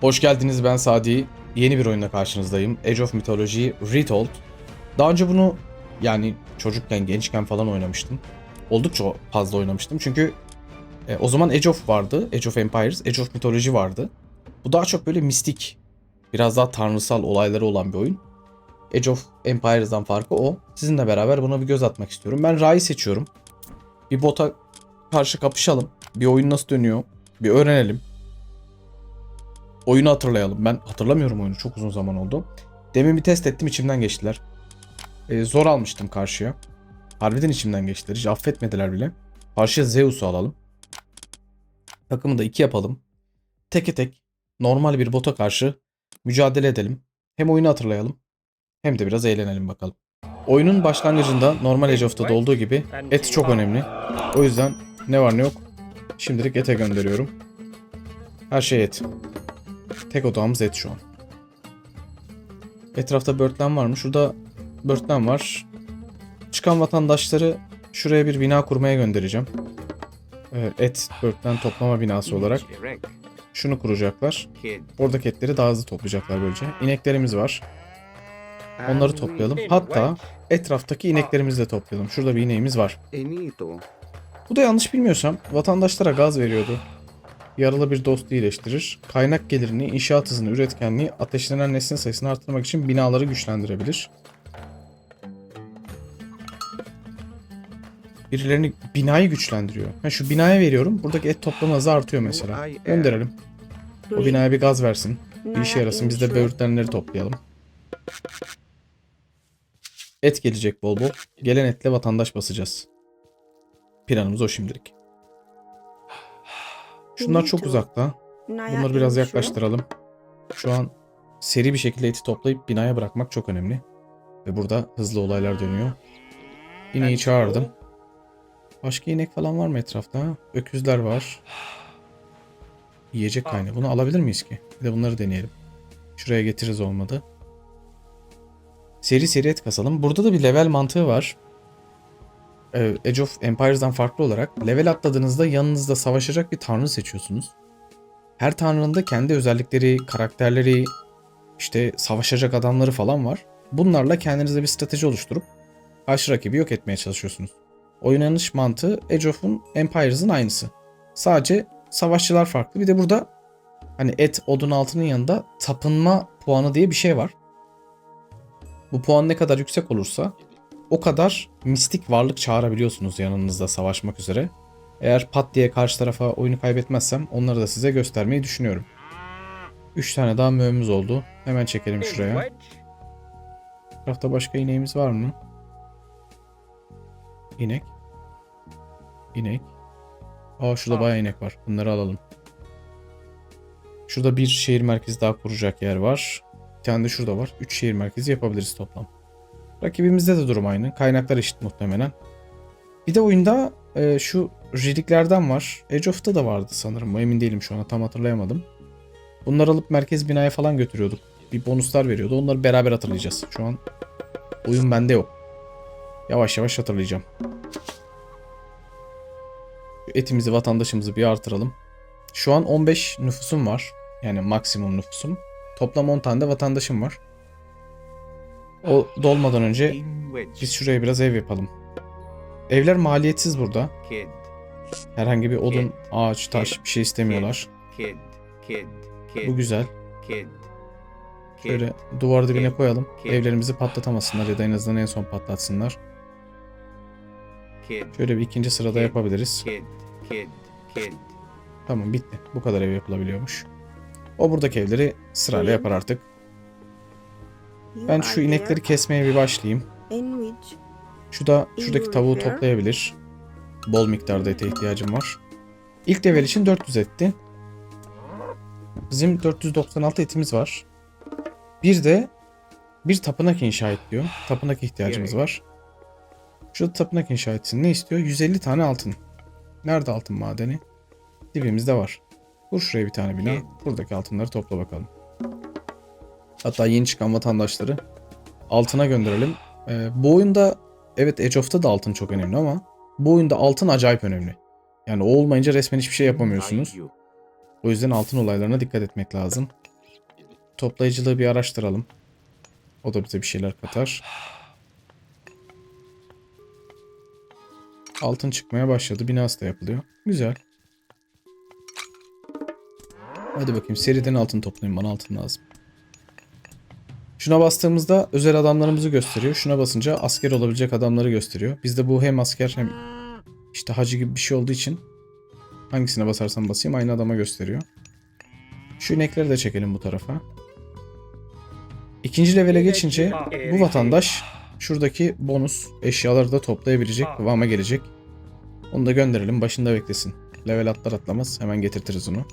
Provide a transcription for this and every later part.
Hoş geldiniz ben Sadi. Yeni bir oyunla karşınızdayım. Age of Mythology Retold. Daha önce bunu yani çocukken, gençken falan oynamıştım. Oldukça fazla oynamıştım çünkü e, o zaman Age of vardı. Age of Empires, Age of Mythology vardı. Bu daha çok böyle mistik, biraz daha tanrısal olayları olan bir oyun. Age of Empires'dan farkı o. Sizinle beraber buna bir göz atmak istiyorum. Ben Ra'yı seçiyorum. Bir bota karşı kapışalım. Bir oyun nasıl dönüyor? Bir öğrenelim. Oyunu hatırlayalım. Ben hatırlamıyorum oyunu. Çok uzun zaman oldu. Demin bir test ettim içimden geçtiler. Ee, zor almıştım karşıya. Harbiden içimden geçtiler. Hiç affetmediler bile. Karşıya Zeus'u alalım. Takımı da iki yapalım. Teke tek normal bir bota karşı mücadele edelim. Hem oyunu hatırlayalım hem de biraz eğlenelim bakalım. Oyunun başlangıcında normal Age of'ta da olduğu gibi et çok önemli. O yüzden ne var ne yok şimdilik ete gönderiyorum. Her şey et. Tek odağımız et şu an. Etrafta börtlen var mı? Şurada börtlen var. Çıkan vatandaşları şuraya bir bina kurmaya göndereceğim. Ee, Et börtlen toplama binası olarak. Şunu kuracaklar. Oradaki etleri daha hızlı toplayacaklar böylece. İneklerimiz var. Onları toplayalım. Hatta etraftaki ineklerimizi de toplayalım. Şurada bir ineğimiz var. Bu da yanlış bilmiyorsam vatandaşlara gaz veriyordu. Yaralı bir dostu iyileştirir. Kaynak gelirini, inşaat hızını, üretkenliği, ateşlenen neslin sayısını artırmak için binaları güçlendirebilir. Birilerini binayı güçlendiriyor. Ha, şu binaya veriyorum. Buradaki et toplama hızı artıyor mesela. Gönderelim. O binaya bir gaz versin. Bir işe yarasın. Biz de böğürtlenleri toplayalım. Et gelecek bol bol. Gelen etle vatandaş basacağız. Planımız o şimdilik. Şunlar çok uzakta. Bunları biraz yaklaştıralım. Şu an seri bir şekilde eti toplayıp binaya bırakmak çok önemli. Ve burada hızlı olaylar dönüyor. İneği çağırdım. Başka inek falan var mı etrafta? Öküzler var. Yiyecek kaynağı. Bunu alabilir miyiz ki? Bir de bunları deneyelim. Şuraya getiririz olmadı. Seri seri et kasalım. Burada da bir level mantığı var. Ee, Age of Empires'dan farklı olarak level atladığınızda yanınızda savaşacak bir tanrı seçiyorsunuz. Her tanrının da kendi özellikleri, karakterleri, işte savaşacak adamları falan var. Bunlarla kendinize bir strateji oluşturup karşı rakibi yok etmeye çalışıyorsunuz. Oynanış mantığı Age of'un Empires'ın aynısı. Sadece savaşçılar farklı. Bir de burada hani et, odun altının yanında tapınma puanı diye bir şey var. Bu puan ne kadar yüksek olursa o kadar mistik varlık çağırabiliyorsunuz yanınızda savaşmak üzere. Eğer pat diye karşı tarafa oyunu kaybetmezsem onları da size göstermeyi düşünüyorum. 3 tane daha mühümüz oldu. Hemen çekelim şuraya. Tarafta başka ineğimiz var mı? İnek. İnek. Aa şurada bayağı inek var. Bunları alalım. Şurada bir şehir merkezi daha kuracak yer var. Bir tane de şurada var. 3 şehir merkezi yapabiliriz toplam. Rakibimizde de durum aynı. Kaynaklar eşit muhtemelen. Bir de oyunda e, şu reliklerden var. Age of'ta da vardı sanırım. Emin değilim şu an tam hatırlayamadım. Bunları alıp merkez binaya falan götürüyorduk. Bir bonuslar veriyordu. Onları beraber hatırlayacağız. Şu an oyun bende yok. Yavaş yavaş hatırlayacağım. Etimizi, vatandaşımızı bir artıralım. Şu an 15 nüfusum var. Yani maksimum nüfusum. Toplam 10 tane de vatandaşım var. O dolmadan önce biz şuraya biraz ev yapalım. Evler maliyetsiz burada. Herhangi bir odun, ağaç, taş bir şey istemiyorlar. Bu güzel. Şöyle duvar dibine koyalım. Evlerimizi patlatamasınlar ya da en azından en son patlatsınlar. Şöyle bir ikinci sırada yapabiliriz. Tamam bitti. Bu kadar ev yapılabiliyormuş. O buradaki evleri sırayla yapar artık. Ben şu inekleri kesmeye bir başlayayım. Şu da şuradaki tavuğu toplayabilir. Bol miktarda ete ihtiyacım var. İlk level için 400 etti. Bizim 496 etimiz var. Bir de bir tapınak inşa et diyor. Tapınak ihtiyacımız var. Şu tapınak inşa etsin. Ne istiyor? 150 tane altın. Nerede altın madeni? Dibimizde var. Kur şuraya bir tane bina. Buradaki altınları topla bakalım. Hatta yeni çıkan vatandaşları altına gönderelim. Ee, bu oyunda evet Age of'ta da altın çok önemli ama bu oyunda altın acayip önemli. Yani o olmayınca resmen hiçbir şey yapamıyorsunuz. O yüzden altın olaylarına dikkat etmek lazım. toplayıcılığı bir araştıralım. O da bize bir şeyler katar. Altın çıkmaya başladı. Binası da yapılıyor. Güzel. Hadi bakayım seriden altın toplayın. Bana altın lazım. Şuna bastığımızda özel adamlarımızı gösteriyor. Şuna basınca asker olabilecek adamları gösteriyor. Bizde bu hem asker hem işte hacı gibi bir şey olduğu için hangisine basarsam basayım aynı adama gösteriyor. Şu inekleri de çekelim bu tarafa. İkinci levele geçince bu vatandaş şuradaki bonus eşyaları da toplayabilecek kıvama gelecek. Onu da gönderelim başında beklesin. Level atlar atlamaz hemen getirtiriz onu.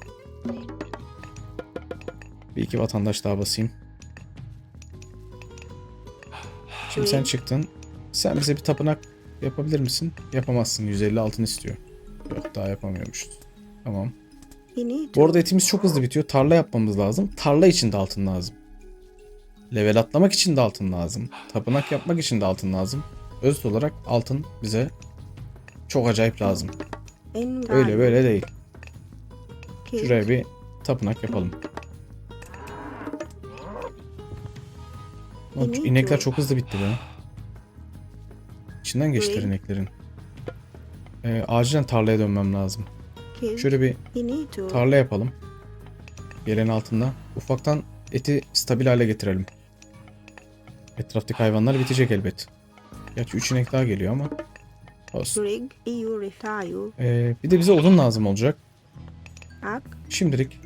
Bir iki vatandaş daha basayım. Şimdi sen çıktın. Sen bize bir tapınak yapabilir misin? Yapamazsın. 150 altın istiyor. Yok daha yapamıyormuşuz. Tamam. Bu arada etimiz çok hızlı bitiyor. Tarla yapmamız lazım. Tarla için de altın lazım. Level atlamak için de altın lazım. Tapınak yapmak için de altın lazım. Öz olarak altın bize çok acayip lazım. Öyle böyle değil. Şuraya bir tapınak yapalım. Şu inekler çok hızlı bitti be. İçinden geçtiler ineklerin. Ee, acilen tarlaya dönmem lazım. Şöyle bir tarla yapalım. Gelen altında. Ufaktan eti stabil hale getirelim. Etraftaki hayvanlar bitecek elbet. Gerçi 3 inek daha geliyor ama. Olsun. Ee, bir de bize odun lazım olacak. Ak. Şimdilik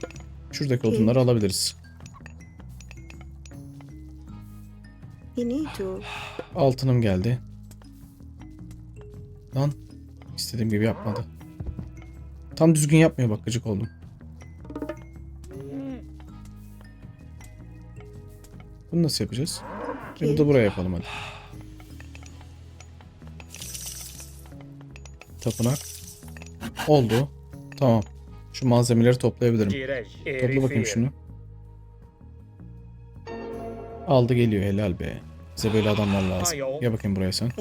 şuradaki odunları alabiliriz. You need to. Altınım geldi. Lan istediğim gibi yapmadı. Tam düzgün yapmıyor bak gıcık oldum. Bunu nasıl yapacağız? E, bu da buraya yapalım hadi. Tapınak. Oldu. Tamam. Şu malzemeleri toplayabilirim. Topla bakayım şunu. Aldı geliyor helal be. Bize böyle adamlar lazım. Gel bakayım buraya sen.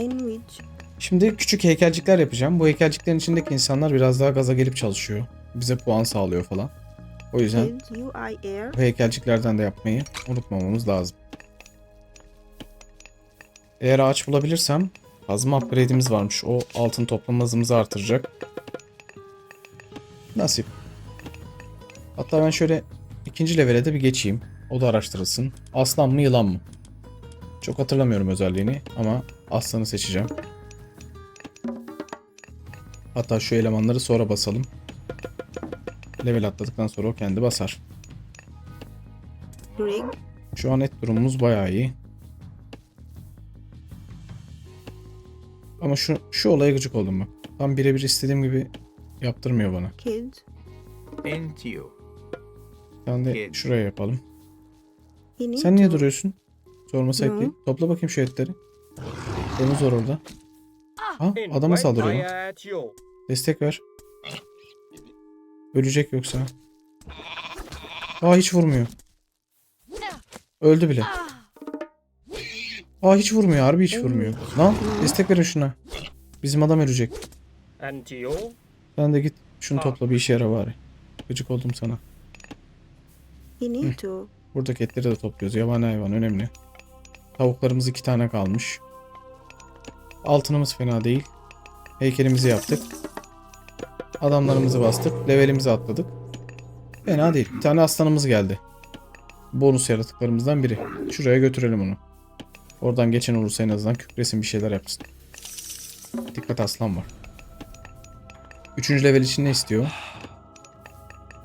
Şimdi küçük heykelcikler yapacağım. Bu heykelciklerin içindeki insanlar biraz daha gaza gelip çalışıyor. Bize puan sağlıyor falan. O yüzden bu heykelciklerden de yapmayı unutmamamız lazım. Eğer ağaç bulabilirsem kazma upgrade'imiz varmış. O altın toplama hızımızı artıracak. Nasip. Hatta ben şöyle ikinci levele de bir geçeyim. O da araştırılsın. Aslan mı yılan mı? Çok hatırlamıyorum özelliğini ama aslanı seçeceğim. Hatta şu elemanları sonra basalım. Level atladıktan sonra o kendi basar. Şu an et durumumuz bayağı iyi. Ama şu şu olaya gıcık oldum bak. Tam birebir istediğim gibi yaptırmıyor bana. Kid. Entio. Ben de şuraya yapalım. Sen niye duruyorsun? Sorması Hı. ekleyin. Topla bakayım şu etleri. Domuz var orada. Ha adama saldırıyor. lan. Destek ver. Ölecek yoksa. Aa hiç vurmuyor. Öldü bile. Aa hiç vurmuyor harbi hiç vurmuyor. Lan destek verin şuna. Bizim adam ölecek. Sen de git şunu topla bir işe yara bari. Gıcık oldum sana. To. Buradaki etleri de topluyoruz. Yabani hayvan önemli. Tavuklarımız iki tane kalmış. Altınımız fena değil. Heykelimizi yaptık. Adamlarımızı bastık. Levelimizi atladık. Fena değil. Bir tane aslanımız geldi. Bonus yaratıklarımızdan biri. Şuraya götürelim onu. Oradan geçen olursa en azından kükresin bir şeyler yapsın. Dikkat aslan var. Üçüncü level için ne istiyor?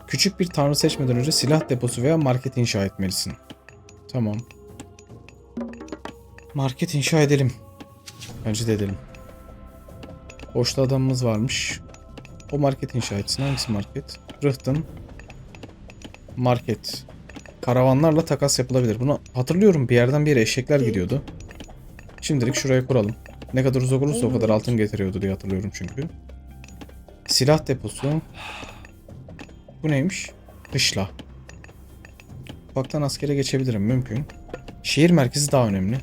Küçük bir tanrı seçmeden önce silah deposu veya market inşa etmelisin. Tamam. Market inşa edelim. Bence de edelim. Boşta adamımız varmış. O market inşa etsin. Hangisi market? Rıhtım. Market. Karavanlarla takas yapılabilir. Bunu hatırlıyorum bir yerden bir yere eşekler gidiyordu. Şimdilik şuraya kuralım. Ne kadar uzak olursa o kadar altın getiriyordu diye hatırlıyorum çünkü. Silah deposu. Bu neymiş? Kışla. Ufaktan askere geçebilirim mümkün. Şehir merkezi daha önemli.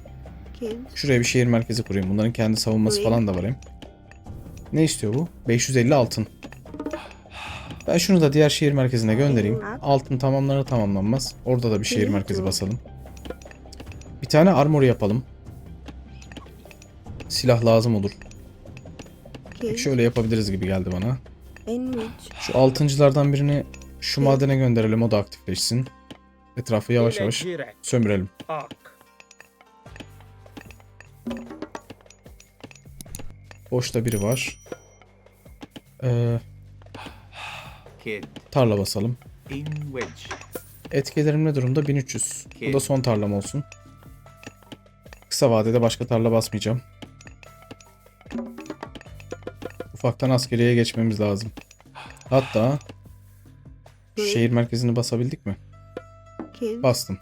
Şuraya bir şehir merkezi kurayım. Bunların kendi savunması falan da var hem. Ne istiyor bu? 550 altın. Ben şunu da diğer şehir merkezine göndereyim. Altın tamamlanır tamamlanmaz. Orada da bir şehir merkezi basalım. Bir tane armor yapalım. Silah lazım olur. Şöyle yapabiliriz gibi geldi bana. Which? Şu altıncılardan birini şu madene gönderelim o da aktifleşsin. Etrafı yavaş yavaş sömürelim. Boşta biri var. Ee, tarla basalım. Etkilerim ne durumda? 1300. Bu da son tarlam olsun. Kısa vadede başka tarla basmayacağım. Ufaktan askeriye geçmemiz lazım. Hatta şu şehir merkezini basabildik mi? Bastım.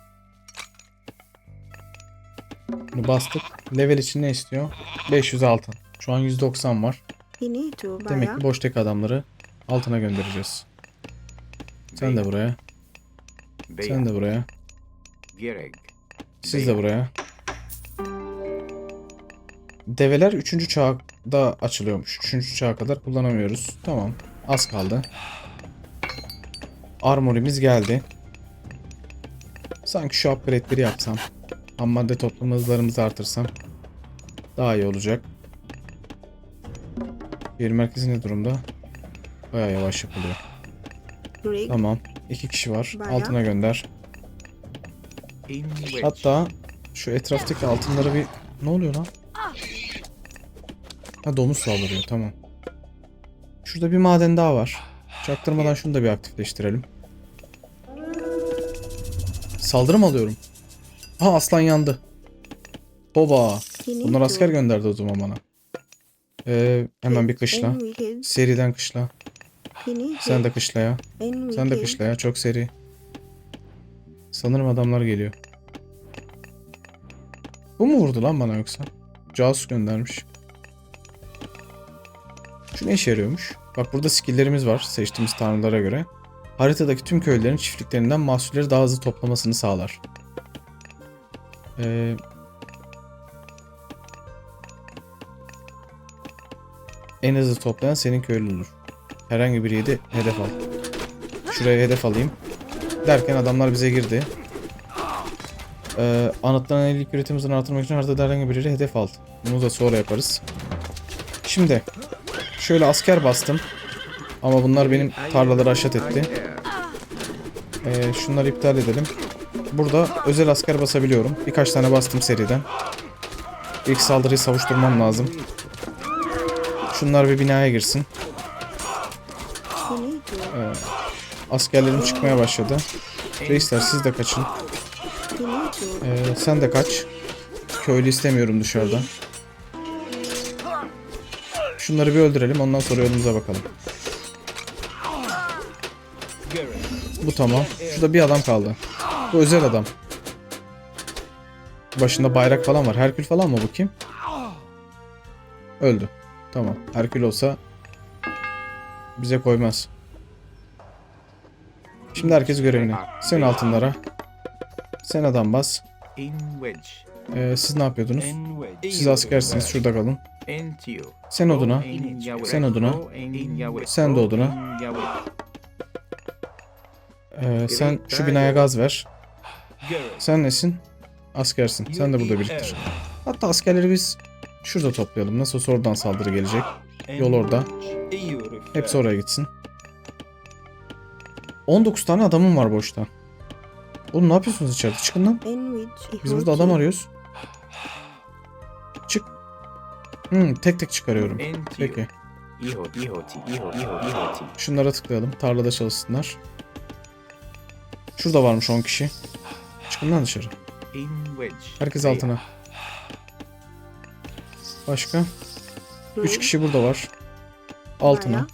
Bunu bastık. Level için ne istiyor? 500 altın. Şu an 190 var. Demek ki boştaki adamları altına göndereceğiz. Sen de buraya. Sen de buraya. Siz de buraya. Develer 3. çağda açılıyormuş. 3. çağa kadar kullanamıyoruz. Tamam. Az kaldı. Armorimiz geldi. Sanki şu upgrade'leri yapsam. Ham madde toplama hızlarımızı artırsam. Daha iyi olacak. Yer merkezi ne durumda? Baya yavaş yapılıyor. rig. Tamam. İki kişi var. Bayağı. Altına gönder. Hatta şu etraftaki altınları bir... Ne oluyor lan? Ha domuz saldırıyor tamam. Şurada bir maden daha var. Çaktırmadan şunu da bir aktifleştirelim. Saldırı mı alıyorum? Ha aslan yandı. Baba. Bunlar asker gönderdi o zaman bana. Ee, hemen bir kışla. Seriden kışla. Sen de kışla ya. Sen de kışla ya. Çok seri. Sanırım adamlar geliyor. Bu mu vurdu lan bana yoksa? Casus göndermiş. Şu ne işe yarıyormuş? Bak burada skilllerimiz var seçtiğimiz tanrılara göre. Haritadaki tüm köylerin çiftliklerinden mahsulleri daha hızlı toplamasını sağlar. Ee, en hızlı toplayan senin köylü olur. Herhangi bir yedi hedef al. Şuraya hedef alayım. Derken adamlar bize girdi. Ee, anıtlanan ilk üretim artırmak için haritada herhangi bir yere hedef al. Bunu da sonra yaparız. Şimdi şöyle asker bastım. Ama bunlar benim tarlaları aşat etti. Ee, şunları iptal edelim. Burada özel asker basabiliyorum. Birkaç tane bastım seriden. İlk saldırıyı savuşturmam lazım. Şunlar bir binaya girsin. To- Askerlerim çıkmaya başladı. Reisler siz de kaçın. Ee, sen de kaç. Köylü istemiyorum dışarıda. Şunları bir öldürelim ondan sonra yolumuza bakalım. Bu tamam. Şurada bir adam kaldı. Bu özel adam. Başında bayrak falan var. Herkül falan mı bu kim? Öldü. Tamam. Herkül olsa bize koymaz. Şimdi herkes görevine. Sen altınlara. Sen adam bas. Ee, siz ne yapıyordunuz? Siz askersiniz şurada kalın. Sen oduna. Sen oduna. Sen de oduna. Ee, sen şu binaya gaz ver. Sen nesin? Askersin. Sen de burada biriktir. Hatta askerleri biz şurada toplayalım. Nasıl olsa oradan saldırı gelecek. Yol orada. Hepsi oraya gitsin. 19 tane adamım var boşta. Oğlum ne yapıyorsunuz içeride? Çıkın lan. Biz burada adam arıyoruz. Hmm, tek tek çıkarıyorum. Peki. Şunlara tıklayalım. Tarlada çalışsınlar. Şurada varmış 10 kişi. Çıkın lan dışarı. Herkes altına. Başka? 3 Rig. kişi burada var. Altına.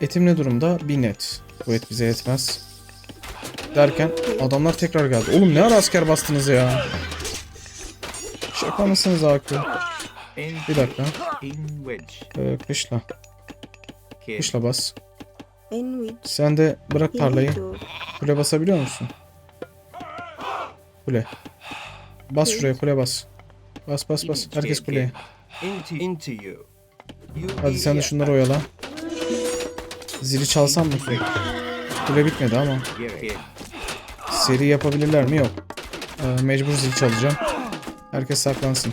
Etim ne durumda? Bir net. Bu et bize yetmez. Derken adamlar tekrar geldi. Oğlum ne ara asker bastınız ya? Şaka mısınız Akü? Bir dakika. Ee, kışla. Kışla bas. Sen de bırak tarlayı. Kule basabiliyor musun? Kule. Bas şuraya kule bas. Bas bas bas. Herkes kuleye. Hadi sen de şunları oyala. Zili çalsam mı? Kule bitmedi ama. Seri yapabilirler mi? Yok. Ee, mecbur zil çalacağım. Herkes saklansın.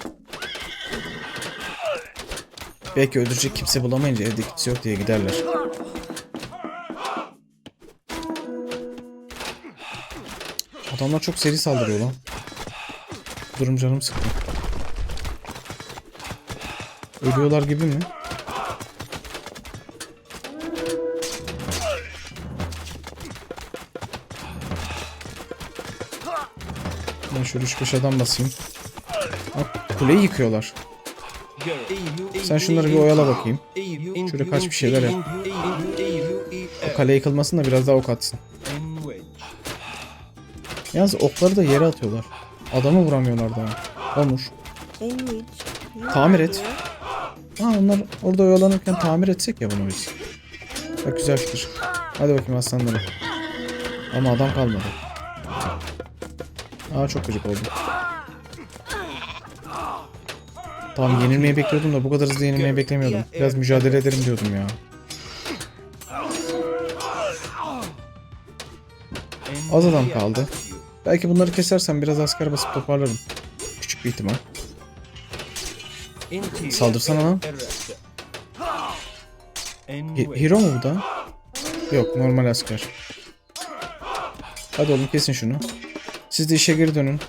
Belki öldürecek kimse bulamayınca evde kimse yok diye giderler. Adamlar çok seri saldırıyor lan. Durum canım sıktı. Ölüyorlar gibi mi? Ben şöyle 3-5 adam basayım. Kuleyi yıkıyorlar. Sen şunları bir oyala bakayım. Şurada kaç bir şeyler yap. O kale yıkılmasın da biraz daha ok atsın. Yalnız okları da yere atıyorlar. Adamı vuramıyorlar daha. Onur. Tamir et. Ha onlar orada oyalanırken tamir etsek ya bunu biz. Bak güzel fikir. Hadi bakayım aslanlarım. Ama adam kalmadı. Aa çok gıcık oldum. Tamam yenilmeyi bekliyordum da bu kadar hızlı yenilmeyi beklemiyordum. Biraz mücadele ederim diyordum ya. Az adam kaldı. Belki bunları kesersem biraz asker basıp toparlarım. Küçük bir ihtimal. Saldırsana lan. He- hero mu bu da? Yok normal asker. Hadi oğlum kesin şunu. Siz de işe geri dönün.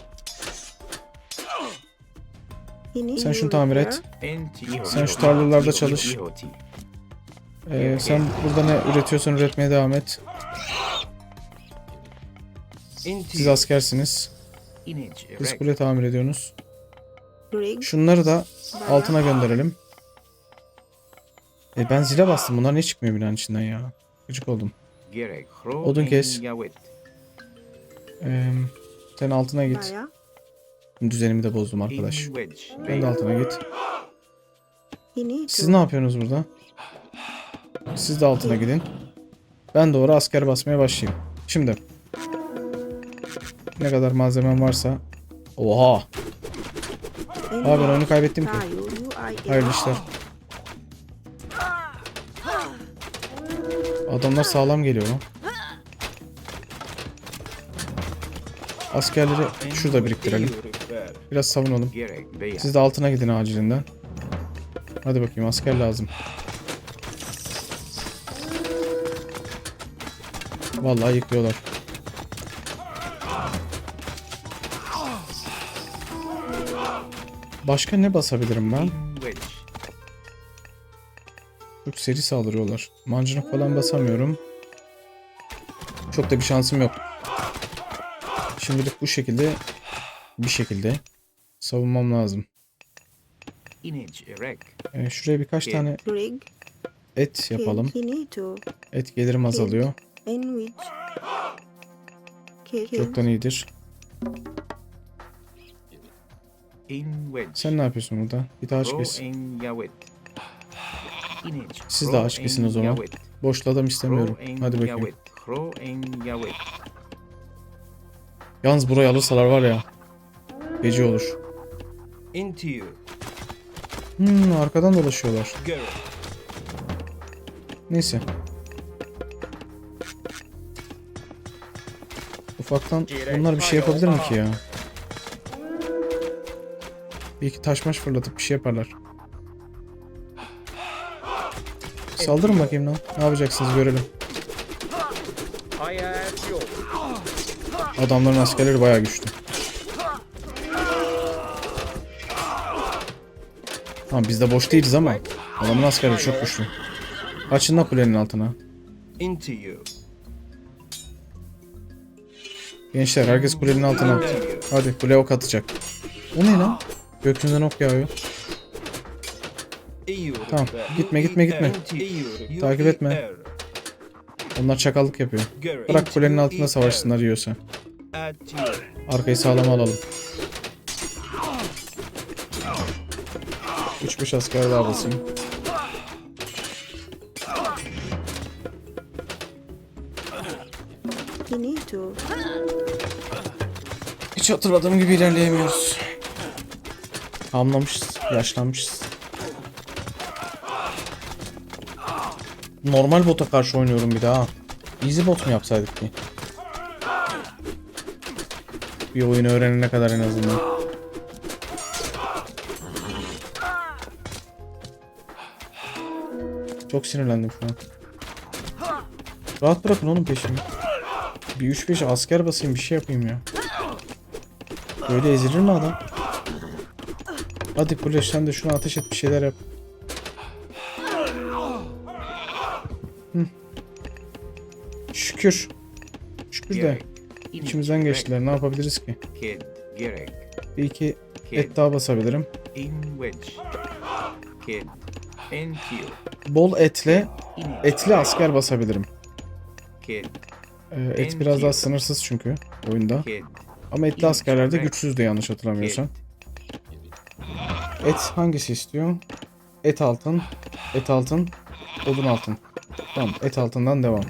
Sen şunu tamir et. Sen şu tarlalarda çalış. Ee, sen burada ne üretiyorsan üretmeye devam et. Siz askersiniz. Siz kule tamir ediyorsunuz. Şunları da altına gönderelim. E ben zile bastım. Bunlar ne çıkmıyor binanın içinden ya? Gıcık oldum. Odun kes. Ee, sen altına git. Düzenimi de bozdum arkadaş. Ben de altına git. Siz ne yapıyorsunuz burada? Siz de altına gidin. Ben doğru asker basmaya başlayayım. Şimdi. Ne kadar malzemem varsa. Oha. Abi ben oyunu kaybettim ki. Hayırlı işler. Adamlar sağlam geliyor lan. Askerleri şurada biriktirelim. Biraz savunalım. Siz de altına gidin acilinden. Hadi bakayım asker lazım. Vallahi yıkıyorlar. Başka ne basabilirim ben? Çok seri saldırıyorlar. Mancınık falan basamıyorum. Çok da bir şansım yok. Şimdilik bu şekilde bir şekilde savunmam lazım. Ee, şuraya birkaç tane et yapalım. Et gelirim azalıyor. Çoktan iyidir. Sen ne yapıyorsun burada? Bir daha aç kes. Siz de aç kesin o zaman. Boşlu adam istemiyorum. Hadi bakayım. Yalnız burayı alırsalar var ya. Gece olur. Into you. Hmm, arkadan dolaşıyorlar. Neyse. Ufaktan bunlar bir şey yapabilir mi ki ya? Bir iki taş maş fırlatıp bir şey yaparlar. Saldırın bakayım lan. Ne yapacaksınız görelim. Adamların askerleri bayağı güçlü. Tamam biz de boş değiliz ama adamın askerleri çok güçlü. Açın da kulenin altına. Into you. Gençler herkes kulenin altına. Hadi kule ok atacak. O ne lan? Gökyüzünden ok yağıyor. Tamam, gitme, gitme, gitme. Takip etme. Onlar çakallık yapıyor. Bırak kulenin altında savaşsınlar yiyorsa. Arkayı sağlam alalım. 3-5 asker daha basayım. Hiç hatırladığım gibi ilerleyemiyoruz. Hamlamışız, yaşlanmışız. Normal bota karşı oynuyorum bir daha. Easy bot mu yapsaydık ki? Bir oyunu öğrenene kadar en azından. Çok sinirlendim şu an. Rahat bırakın oğlum peşimi. Bir 3-5 asker basayım bir şey yapayım ya. Böyle ezilir mi adam? Hadi Kuleş sen de şuna ateş et bir şeyler yap. Hı. Şükür. Şükür de içimizden geçtiler. Ne yapabiliriz ki? Bir iki et daha basabilirim. Bol etle etli asker basabilirim. Ee, et biraz daha sınırsız çünkü oyunda. Ama etli askerlerde güçsüz de yanlış hatırlamıyorsam. Et hangisi istiyor? Et altın, et altın, odun altın. Tamam, et altından devam.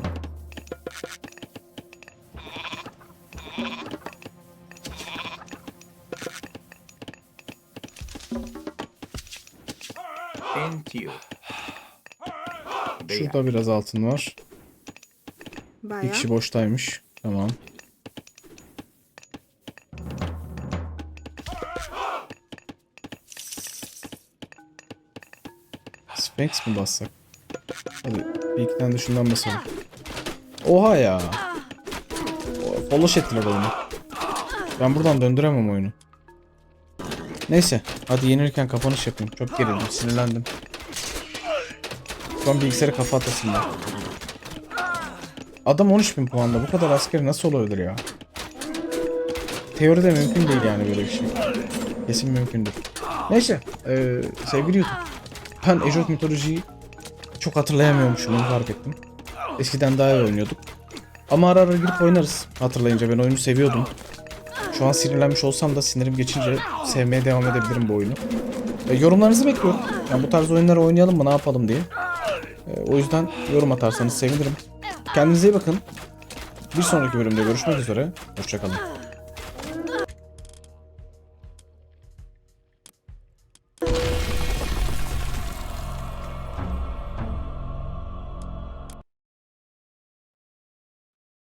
Şurada biraz altın var. Bir Bayağı. kişi boştaymış. Tamam. Sphinx mi bassak? Bir iki tane de şundan basalım. Oha ya. Foloş ettiler oyunu. Ben buradan döndüremem oyunu. Neyse. Hadi yenirken kapanış yapayım. Çok gerildim. Sinirlendim. Şu an bilgisayara kafa atasım var. Adam 13.000 puanda. Bu kadar askeri nasıl olabilir ya? Teoride mümkün değil yani böyle bir şey. Kesin mümkündür. Neyse. eee, sevgili YouTube. Ben Age of çok hatırlayamıyormuşum. Onu fark ettim. Eskiden daha iyi oynuyorduk. Ama ara ara girip oynarız. Hatırlayınca ben oyunu seviyordum. Şu an sinirlenmiş olsam da sinirim geçince sevmeye devam edebilirim bu oyunu. E, yorumlarınızı bekliyorum. Yani bu tarz oyunları oynayalım mı ne yapalım diye. E, o yüzden yorum atarsanız sevinirim. Kendinize iyi bakın. Bir sonraki bölümde görüşmek üzere. Hoşçakalın.